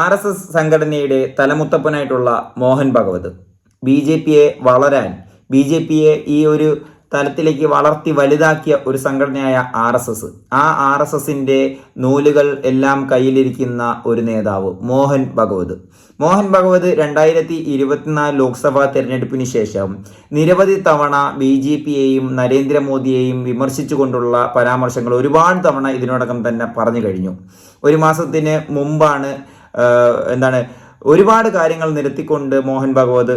R S S സംഘടനയുടെ തലമുത്തപ്പനായിട്ടുള്ള Mohan Bhagwat. B J പിയെ വളരാൻ ബി ജെ പിയെ ഈ ഒരു തലത്തിലേക്ക് വളർത്തി വലുതാക്കിയ ഒരു സംഘടനയായ ആർ എസ് എസ്. ആ ആർ എസ് എസിന്റെ നൂലുകൾ എല്ലാം കയ്യിലിരിക്കുന്ന ഒരു നേതാവ് മോഹൻ ഭഗവത്. മോഹൻ ഭഗവത് രണ്ടായിരത്തി ഇരുപത്തിനാല് ലോക്സഭാ തെരഞ്ഞെടുപ്പിന് ശേഷം നിരവധി തവണ ബി ജെ പിയെയും നരേന്ദ്രമോദിയെയും വിമർശിച്ചുകൊണ്ടുള്ള പരാമർശങ്ങൾ ഒരുപാട് തവണ ഇതിനോടകം തന്നെ പറഞ്ഞു കഴിഞ്ഞു. ഒരു മാസത്തിന് മുമ്പാണ് എന്താണ് ഒരുപാട് കാര്യങ്ങൾ നിരത്തിക്കൊണ്ട് മോഹൻ ഭഗവത്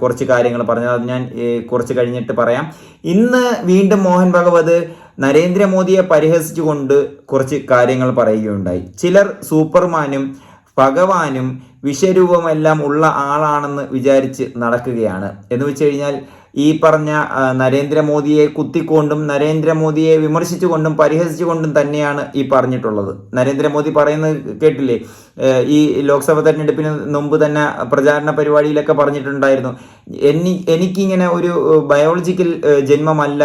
കുറച്ച് കാര്യങ്ങൾ പറഞ്ഞു. അത് ഞാൻ കുറച്ച് കഴിഞ്ഞിട്ട് പറയാം. ഇന്ന് വീണ്ടും മോഹൻ ഭഗവത് നരേന്ദ്രമോദിയെ പരിഹസിച്ചുകൊണ്ട് കുറച്ച് കാര്യങ്ങൾ പറയുകയുണ്ടായി. ചിലർ സൂപ്പർമാനും ഭഗവാനും വിശ്വരൂപമെല്ലാം ഉള്ള ആളാണെന്ന് വിചാരിച്ച് നടക്കുകയാണ്. എന്ന് വെച്ച് കഴിഞ്ഞാൽ ഈ പറഞ്ഞ നരേന്ദ്രമോദിയെ കുത്തിക്കൊണ്ടും നരേന്ദ്രമോദിയെ വിമർശിച്ചുകൊണ്ടും പരിഹസിച്ചുകൊണ്ടും തന്നെയാണ് ഈ പറഞ്ഞിട്ടുള്ളത്. നരേന്ദ്രമോദി പറയുന്നത് കേട്ടില്ലേ? ഈ ലോക്സഭ തെരഞ്ഞെടുപ്പിന് മുമ്പ് തന്നെ പ്രചാരണ പരിപാടിയിലൊക്കെ പറഞ്ഞിട്ടുണ്ടായിരുന്നു. എനി എനിക്കിങ്ങനെ ഒരു ബയോളജിക്കൽ ജന്മമല്ല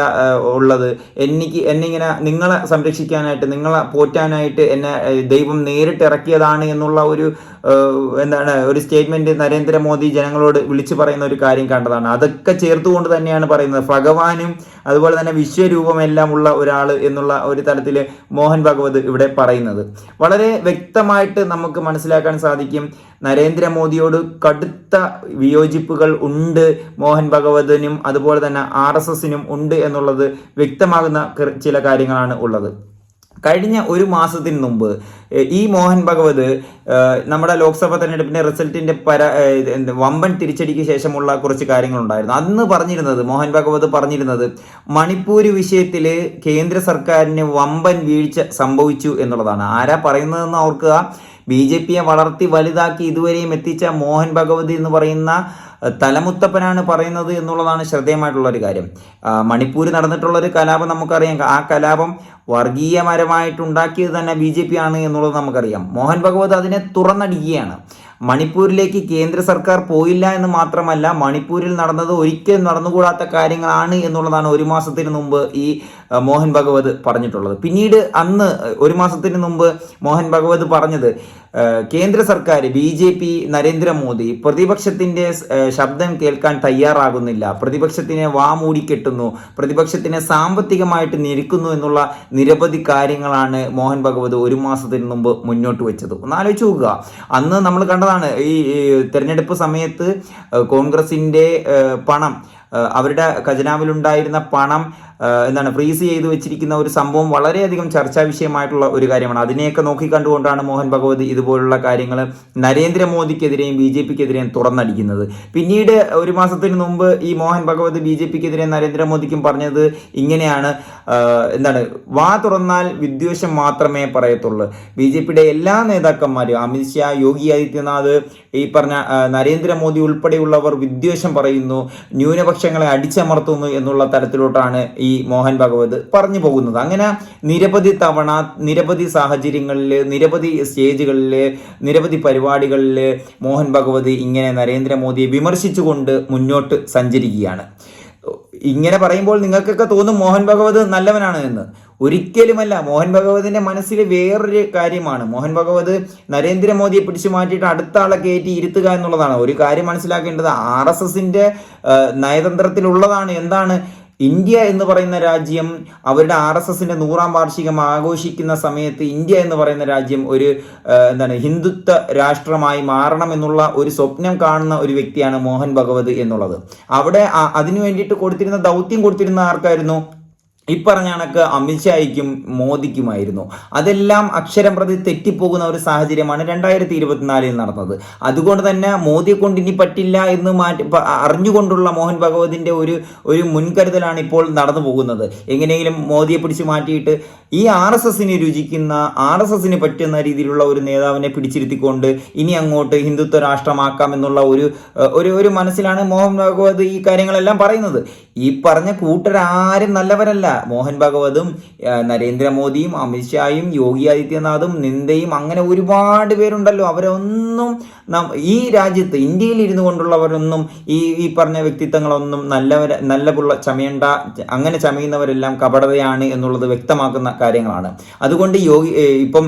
ഉള്ളത്. എനിക്ക് എന്നിങ്ങനെ നിങ്ങളെ സംരക്ഷിക്കാനായിട്ട് നിങ്ങളെ പോറ്റാനായിട്ട് എന്നെ ദൈവം നേരിട്ട് ഇറക്കിയതാണ് എന്നുള്ള ഒരു എന്താണ് ഒരു സ്റ്റേറ്റ്മെന്റ് നരേന്ദ്രമോദി ജനങ്ങളോട് വിളിച്ചു പറയുന്ന ഒരു കാര്യം കണ്ടതാണ്. അതൊക്കെ ചേർത്തുകൊണ്ട് തന്നെയാണ് പറയുന്നത്. ഭഗവാനും അതുപോലെ തന്നെ വിശ്വരൂപമെല്ലാം ഉള്ള ഒരാൾ എന്നുള്ള ഒരു തലത്തിൽ മോഹൻ ഭഗവത് ഇവിടെ പറയുന്നത്. വളരെ വ്യക്തമായിട്ട് നമുക്ക് മനസ്സിലാക്കാൻ സാധിക്കും നരേന്ദ്രമോദിയോട് കടുത്ത വിയോജിപ്പുകൾ ഉണ്ട് മോഹൻ ഭഗവതിനും അതുപോലെ തന്നെ ആർ എസ് എസിനും ഉണ്ട് എന്നുള്ളത് വ്യക്തമാകുന്ന ചില കാര്യങ്ങളാണ് ഉള്ളത്. കഴിഞ്ഞ ഒരു മാസത്തിന് മുമ്പ് ഈ മോഹൻ ഭഗവത് നമ്മുടെ ലോക്സഭ തെരഞ്ഞെടുപ്പിന്റെ റിസൾട്ടിന്റെ പര വമ്പൻ തിരിച്ചടിക്ക് ശേഷമുള്ള കുറച്ച് കാര്യങ്ങളുണ്ടായിരുന്നു. അന്ന് പറഞ്ഞിരുന്നത് മോഹൻ ഭഗവത് പറഞ്ഞിരുന്നത് മണിപ്പൂര് വിഷയത്തിൽ കേന്ദ്ര സർക്കാരിന് വമ്പൻ വീഴ്ച സംഭവിച്ചു എന്നുള്ളതാണ്. ആരാ പറയുന്നതെന്ന് ഓർക്കുക? ബി ജെ പിയെ വളർത്തി വലുതാക്കി ഇതുവരെയും എത്തിച്ച മോഹൻ ഭഗവതി എന്ന് പറയുന്ന തലമുത്തപ്പനാണ് പറയുന്നത് എന്നുള്ളതാണ് ശ്രദ്ധേയമായിട്ടുള്ള ഒരു കാര്യം. മണിപ്പൂർ നടന്നിട്ടുള്ള ഒരു കലാപം നമുക്കറിയാം. ആ കലാപം വർഗീയപരമായിട്ടുണ്ടാക്കിയത് തന്നെ ബി ജെ പി ആണ് എന്നുള്ളത് നമുക്കറിയാം. മോഹൻ ഭഗവത് അതിനെ തുറന്നടിക്കുകയാണ്. മണിപ്പൂരിലേക്ക് കേന്ദ്ര സർക്കാർ പോയില്ല എന്ന് മാത്രമല്ല മണിപ്പൂരിൽ നടന്നത് ഒരിക്കലും നടന്നുകൂടാത്ത കാര്യങ്ങളാണ് എന്നുള്ളതാണ് ഒരു മാസത്തിന് മുമ്പ് ഈ മോഹൻ ഭഗവത് പറഞ്ഞിട്ടുള്ളത്. പിന്നീട് അന്ന് ഒരു മാസത്തിന് മുമ്പ് മോഹൻ ഭഗവത് പറഞ്ഞത് കേന്ദ്ര സർക്കാർ ബി ജെ പി നരേന്ദ്രമോദി പ്രതിപക്ഷത്തിന്റെ ശബ്ദം കേൾക്കാൻ തയ്യാറാകുന്നില്ല. പ്രതിപക്ഷത്തിനെ വാമൂടിക്കെട്ടുന്നു പ്രതിപക്ഷത്തിനെ സാമ്പത്തികമായിട്ട് ഞെരുക്കുന്നു എന്നുള്ള നിരവധി കാര്യങ്ങളാണ് മോഹൻ ഭഗവത് ഒരു മാസത്തിന് മുമ്പ് മുന്നോട്ട് വെച്ചത്. ഒന്ന് ആലോചിച്ച് നോക്കുക. അന്ന് നമ്മൾ കണ്ടതാണ് ഈ തെരഞ്ഞെടുപ്പ് സമയത്ത് കോൺഗ്രസിന്റെ പണം അവരുടെ ഖജനാവിലുണ്ടായിരുന്ന പണം എന്താണ് ഫ്രീസ് ചെയ്തു വെച്ചിരിക്കുന്ന ഒരു സംഭവം വളരെയധികം ചർച്ചാ വിഷയമായിട്ടുള്ള ഒരു കാര്യമാണ്. അതിനെയൊക്കെ നോക്കിക്കണ്ടുകൊണ്ടാണ് മോഹൻ ഭഗവത് ഇതുപോലുള്ള കാര്യങ്ങൾ നരേന്ദ്രമോദിക്കെതിരെയും ബി ജെ പിക്കെതിരെയും തുറന്നടിക്കുന്നത്. പിന്നീട് ഒരു മാസത്തിന് മുമ്പ് ഈ മോഹൻ ഭഗവത് ബി ജെ പിക്കെതിരെ നരേന്ദ്രമോദിക്കും പറഞ്ഞത് ഇങ്ങനെയാണ്. എന്താണ് വാ തുറന്നാൽ വിദ്വേഷം മാത്രമേ പറയത്തുള്ളൂ. ബി ജെ പിയുടെ എല്ലാ നേതാക്കന്മാരും അമിത്ഷാ യോഗി ആദിത്യനാഥ് ഈ പറഞ്ഞ നരേന്ദ്രമോദി ഉൾപ്പെടെയുള്ളവർ വിദ്വേഷം പറയുന്നു ന്യൂനപക്ഷങ്ങളെ അടിച്ചമർത്തുന്നു എന്നുള്ള തരത്തിലോട്ടാണ് ഈ മോഹൻ ഭഗവത് പറഞ്ഞു പോകുന്നത്. അങ്ങനെ നിരവധി തവണ നിരവധി സാഹചര്യങ്ങളിൽ നിരവധി സ്റ്റേജുകളിൽ നിരവധി പരിപാടികളിൽ മോഹൻ ഭഗവത് ഇങ്ങനെ നരേന്ദ്രമോദിയെ വിമർശിച്ചുകൊണ്ട് മുന്നോട്ട് സഞ്ചരിക്കുകയാണ്. ഇങ്ങനെ പറയുമ്പോൾ നിങ്ങൾക്കൊക്കെ തോന്നും മോഹൻ ഭഗവത് നല്ലവനാണ് എന്ന്. ഒരിക്കലുമല്ല മോഹൻ ഭഗവതിന്റെ മനസ്സിൽ വേറൊരു കാര്യമാണ്. മോഹൻ ഭഗവത് നരേന്ദ്രമോദിയെ പിടിച്ചു മാറ്റിയിട്ട് അടുത്ത ആളെ കയറ്റി ഇരുത്തുക എന്നുള്ളതാണ്. ഒരു കാര്യം മനസ്സിലാക്കേണ്ടത് ആർ എസ് എസിന്റെ നയതന്ത്രത്തിലുള്ളതാണ്. എന്താണ്? ഇന്ത്യ എന്ന് പറയുന്ന രാജ്യം അവരുടെ ആർ എസ് എസിന്റെ നൂറാം വാർഷികം ആഘോഷിക്കുന്ന സമയത്ത് ഇന്ത്യ എന്ന് പറയുന്ന രാജ്യം ഒരു എന്താണ് ഹിന്ദുത്വ രാഷ്ട്രമായി മാറണം എന്നുള്ള ഒരു സ്വപ്നം കാണുന്ന ഒരു വ്യക്തിയാണ് മോഹൻ ഭഗവത് എന്നുള്ളത്. അവിടെ അതിനു വേണ്ടിയിട്ട് കൊടുത്തിരുന്ന ദൗത്യം കൊടുത്തിരുന്ന ആർക്കായിരുന്നു? ഇപ്പറഞ്ഞ കണക്ക് അമിത്ഷായ്ക്കും മോദിക്കുമായിരുന്നു. അതെല്ലാം അക്ഷരം പ്രതി തെറ്റിപ്പോകുന്ന ഒരു സാഹചര്യമാണ് രണ്ടായിരത്തി ഇരുപത്തിനാലിൽ നടന്നത്. അതുകൊണ്ട് തന്നെ മോദിയെ കൊണ്ട് ഇനി പറ്റില്ല എന്ന് മാറ്റി അറിഞ്ഞുകൊണ്ടുള്ള മോഹൻ ഭഗവതിന്റെ ഒരു ഒരു മുൻകരുതലാണ് ഇപ്പോൾ നടന്നു പോകുന്നത്. എങ്ങനെയെങ്കിലും മോദിയെ പിടിച്ചു മാറ്റിയിട്ട് ഈ ആർ എസ് എസിന് രുചിക്കുന്ന ആർ എസ് എസിന് പറ്റുന്ന രീതിയിലുള്ള ഒരു നേതാവിനെ പിടിച്ചിരുത്തിക്കൊണ്ട് ഇനി അങ്ങോട്ട് ഹിന്ദുത്വ രാഷ്ട്രമാക്കാം എന്നുള്ള ഒരു ഒരു ഒരു മനസ്സിലാണ് മോഹൻ ഭഗവത് ഈ കാര്യങ്ങളെല്ലാം പറയുന്നത്. ഈ പറഞ്ഞ കൂട്ടരാരും നല്ലവരല്ല. മോഹൻ ഭഗവതും നരേന്ദ്രമോദിയും അമിത്ഷായും യോഗി ആദിത്യനാഥും നിന്ദയും അങ്ങനെ ഒരുപാട് പേരുണ്ടല്ലോ. അവരൊന്നും ഈ രാജ്യത്ത് ഇന്ത്യയിൽ ഇരുന്നു കൊണ്ടുള്ളവരൊന്നും ഈ ഈ പറഞ്ഞ വ്യക്തിത്വങ്ങളൊന്നും നല്ലവർ നല്ല പുള്ള ചമയണ്ട അങ്ങനെ ചമയുന്നവരെല്ലാം കപടതയാണ് എന്നുള്ളത് വ്യക്തമാക്കുന്ന കാര്യങ്ങളാണ്. അതുകൊണ്ട് യോഗി ഇപ്പം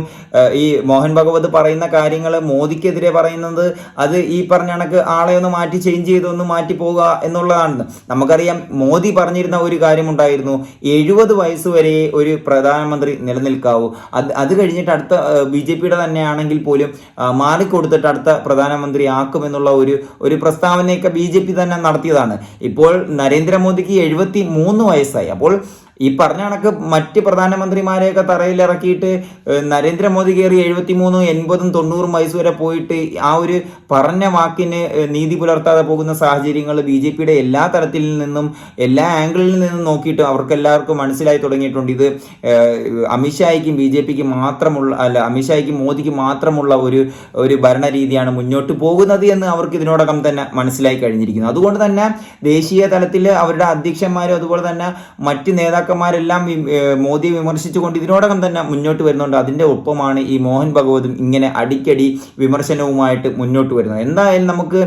ഈ മോഹൻ ഭഗവത് പറയുന്ന കാര്യങ്ങൾ മോദിക്കെതിരെ പറയുന്നത് അത് ഈ പറഞ്ഞ കണക്ക് ആളെ ഒന്ന് മാറ്റി ചേഞ്ച് ചെയ്തൊന്ന് മാറ്റി പോകുക എന്നുള്ളതാണ്. നമുക്കറിയാം മോദി പറഞ്ഞിരുന്ന ഒരു കാര്യമുണ്ടായിരുന്നു. എഴുപത് വയസ്സ് വരെ ഒരു പ്രധാനമന്ത്രി നിലനിൽക്കാവൂ. അത് അത് കഴിഞ്ഞിട്ട് അടുത്ത ബി ജെ പിയുടെ തന്നെയാണെങ്കിൽ പോലും മാറിക്കൊടുത്തിട്ട് അടുത്ത പ്രധാനമന്ത്രി ആക്കും എന്നുള്ള ഒരു ഒരു പ്രസ്താവനയൊക്കെ ബി ജെ പി തന്നെ നടത്തിയതാണ്. ഇപ്പോൾ നരേന്ദ്രമോദിക്ക് എഴുപത്തി മൂന്ന് വയസ്സായി. അപ്പോൾ ഈ പറഞ്ഞ കണക്ക് മറ്റ് പ്രധാനമന്ത്രിമാരെയൊക്കെ തറയിലിറക്കിയിട്ട് നരേന്ദ്രമോദി കയറി എഴുപത്തി മൂന്നും എൺപതും തൊണ്ണൂറും വയസ്സ് വരെ പോയിട്ട് ആ ഒരു പറഞ്ഞ വാക്കിന് നീതി പുലർത്താതെ പോകുന്ന സാഹചര്യങ്ങൾ ബി ജെ പിയുടെ എല്ലാ തലത്തിൽ നിന്നും എല്ലാ ആംഗിളിൽ നിന്നും നോക്കിയിട്ട് അവർക്ക് എല്ലാവർക്കും മനസ്സിലായി തുടങ്ങിയിട്ടുണ്ട്. ഇത് അമിത്ഷായ്ക്കും ബി ജെ പിക്ക് മാത്രമുള്ള അല്ല അമിത്ഷായ്ക്കും മോദിക്ക് മാത്രമുള്ള ഒരു ഒരു ഭരണരീതിയാണ് മുന്നോട്ട് പോകുന്നത് എന്ന് അവർക്ക് ഇതിനോടകം തന്നെ മനസ്സിലായി കഴിഞ്ഞിരിക്കുന്നു. അതുകൊണ്ട് തന്നെ ദേശീയ തലത്തിൽ അവരുടെ അധ്യക്ഷന്മാരും അതുപോലെ തന്നെ മറ്റ് നേതാക്കന്മാരെല്ലാം മോദിയെ വിമർശിച്ചുകൊണ്ട് ഇതിനോടകം തന്നെ മുന്നോട്ട് വരുന്നുണ്ട്. അതിന്റെ ഒപ്പമാണ് ഈ മോഹൻ ഭഗവതും ഇങ്ങനെ അടിക്കടി വിമർശനവുമായിട്ട് മുന്നോട്ട് വരുന്നത്. എന്തായാലും നമുക്ക്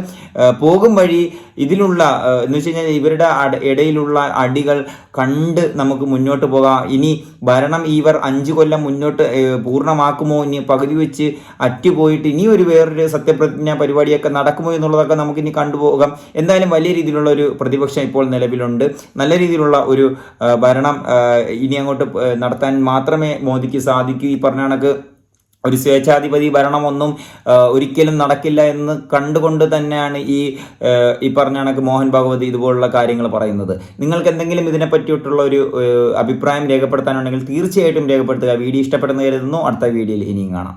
പോകും വഴി ഇതിലുള്ള എന്ന് വെച്ച് കഴിഞ്ഞാൽ ഇവരുടെ ഇടയിലുള്ള അടികൾ കണ്ട് നമുക്ക് മുന്നോട്ട് പോകാം. ഇനി ഭരണം ഇവർ അഞ്ചു കൊല്ലം മുന്നോട്ട് പൂർണമാക്കുമോ? ഇനി പകുതി വെച്ച് അറ്റുപോയിട്ട് ഇനി ഒരു വേറൊരു സത്യപ്രതിജ്ഞ പരിപാടിയൊക്കെ നടക്കുമോ എന്നുള്ളതൊക്കെ നമുക്ക് ഇനി കണ്ടുപോകാം. എന്തായാലും വലിയ രീതിയിലുള്ള ഒരു പ്രതിപക്ഷം ഇപ്പോൾ നിലവിലുണ്ട്. നല്ല രീതിയിലുള്ള ഒരു ആ, ഭരണം ഇനി അങ്ങോട്ട് നടത്താൻ മാത്രമേ മോദിക്ക് സാധിക്കൂ. ഈ പറഞ്ഞ കണക്ക് ഒരു സ്വേച്ഛാധിപതി ഭരണമൊന്നും ഒരിക്കലും നടക്കില്ല എന്ന് കണ്ടുകൊണ്ട് തന്നെയാണ് ഈ ഈ പറഞ്ഞ കണക്ക് മോഹൻ ഭഗവത് ഇതുപോലുള്ള കാര്യങ്ങൾ പറയുന്നത്. നിങ്ങൾക്ക് എന്തെങ്കിലും ഇതിനെ പറ്റിയിട്ടുള്ള ഒരു അഭിപ്രായം രേഖപ്പെടുത്താനുണ്ടെങ്കിൽ തീർച്ചയായിട്ടും രേഖപ്പെടുത്തുക. വീഡിയോ ഇഷ്ടപ്പെടുന്ന കരുതുന്നു അടുത്ത വീഡിയോയിൽ ഇനിയും കാണാം.